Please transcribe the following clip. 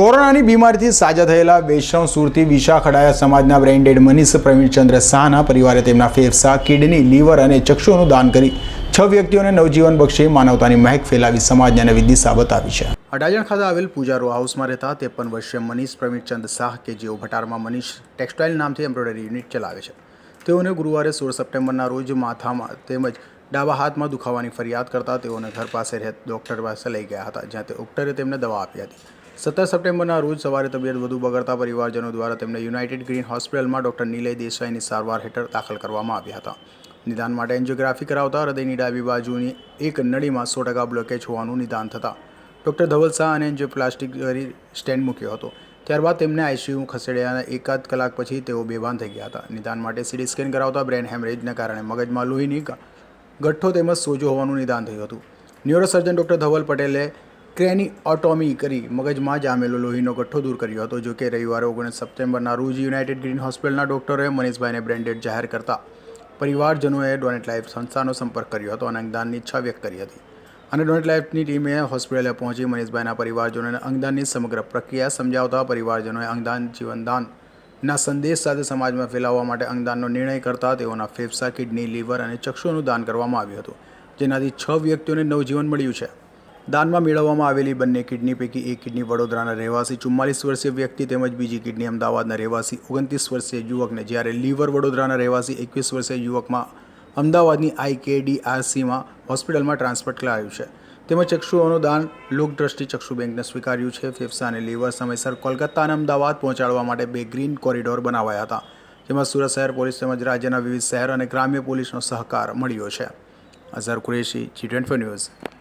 કોરોનાની બીમારીથી સાજા થયેલા વૈષ્ણવ સુરતી વિશા ખડાયા સમાજના બ્રેન્ડેડ મનીષ, પ્રવીણચંદ્ર શાહના પરિવારે તેમના ફેફસા, કિડની, લીવર અને ચક્ષુનું દાન કરી છ વ્યક્તિઓને નવજીવન બક્ષી માનવતાની મહેક ફેલાવી સમાજને નવી દિશા બતાવી છે. અડાજણ ખાતે આવેલ પૂજારો હાઉસમાં રહેતા ત્રેપન વર્ષીય મનીષ પ્રવીણચંદ શાહ કે જેઓ ભટારમાં મનીષ ટેક્સટાઇલ નામથી એમ્બ્રોઇડરી યુનિટ ચલાવે છે. તેઓને ગુરુવારે સોળ સપ્ટેમ્બરના રોજ માથામાં તેમજ ડાબા હાથમાં દુખાવાની ફરિયાદ કરતા તેઓને ઘર પાસે રહેત ડૉક્ટર પાસે લઈ ગયા હતા, જ્યાં તે ડૉક્ટરે તેમને દવા આપી હતી. સત્તર સપ્ટેમ્બરના રોજ સવારે તબિયત વધુ બગડતા પરિવારજનો દ્વારા તેમને યુનાઇટેડ ગ્રીન હોસ્પિટલમાં ડૉક્ટર નિલય દેસાઈની સારવાર હેઠળ દાખલ કરવામાં આવ્યા હતા. નિદાન માટે એન્જિયોગ્રાફી કરાવતા હૃદયની ડાબી બાજુની એક નળીમાં સો ટકા બ્લોકેજ હોવાનું નિદાન થતાં ડૉક્ટર ધવલ શાહ અને એન્જિયોપ્લાસ્ટિક કરી સ્ટેન્ડ મૂક્યો હતો. ત્યારબાદ તેમને આઈસીયુ ખસેડ્યા એકાદ કલાક પછી તેઓ બેભાન થઈ ગયા હતા. નિદાન માટે સીટી સ્કેન કરાવતા બ્રેન હેમરેજને કારણે મગજમાં લોહીની ગઠ્ઠો તેમજ સોજો હોવાનું નિદાન થયું હતું. ન્યુરોસર્જન ડૉક્ટર ધવલ પટેલે ક્રેનિઓટોમી કરી મગજમાં જામેલો લોહીનો ગઠ્ઠો દૂર કર્યો હતો. જોકે રવિવારે ઓગણીસ સપ્ટેમ્બરના રોજ યુનાઇટેડ ગ્રીન હોસ્પિટલના ડોક્ટરોએ મનીષભાઈને બ્રેન્ડેડ જાહેર કરતા પરિવારજનોએ ડોનેટ લાઈફ સંસ્થાનો સંપર્ક કર્યો હતો અને અંગદાનની ઈચ્છા વ્યક્ત કરી હતી. અને ડોનેટ લાઈફની ટીમે હોસ્પિટલે પહોંચી મનીષભાઈના પરિવારજનોને અંગદાનની સમગ્ર પ્રક્રિયા સમજાવતા પરિવારજનોએ અંગદાન જીવનદાનના સંદેશ સાથે સમાજમાં ફેલાવવા માટે અંગદાનનો નિર્ણય કરતા તેઓના ફેફસા, કિડની, લીવર અને ચક્ષુનું દાન કરવામાં આવ્યું હતું. જેનાથી છ વ્યક્તિઓને નવજીવન મળ્યું છે. દાનમાં મેળવવામાં આવેલી બંને કિડની પૈકી એક કિડની વડોદરાના રહેવાસી, ચુમ્માલીસ વર્ષીય વ્યક્તિ તેમજ બીજી કિડની અમદાવાદના રહેવાસી, ઓગણત્રીસ વર્ષીય યુવકને, જ્યારે લીવર વડોદરાના રહેવાસી, એકવીસ વર્ષીય યુવકમાં અમદાવાદની આઈકેડીઆરસીમાં હોસ્પિટલમાં ટ્રાન્સફર કરાયું છે. તેમજ ચક્ષુઓનું દાન લોકદ્રષ્ટિ ચક્ષુ બેંકને સ્વીકાર્યું છે. ફેફસા અને લીવર સમયસર કોલકાતા અને અમદાવાદ પહોંચાડવા માટે બે ગ્રીન કોરિડોર બનાવાયા હતા, જેમાં સુરત શહેર પોલીસ તેમજ રાજ્યના વિવિધ શહેર અને ગ્રામ્ય પોલીસનો સહકાર મળ્યો છે. Azhar Qureshi G twenty news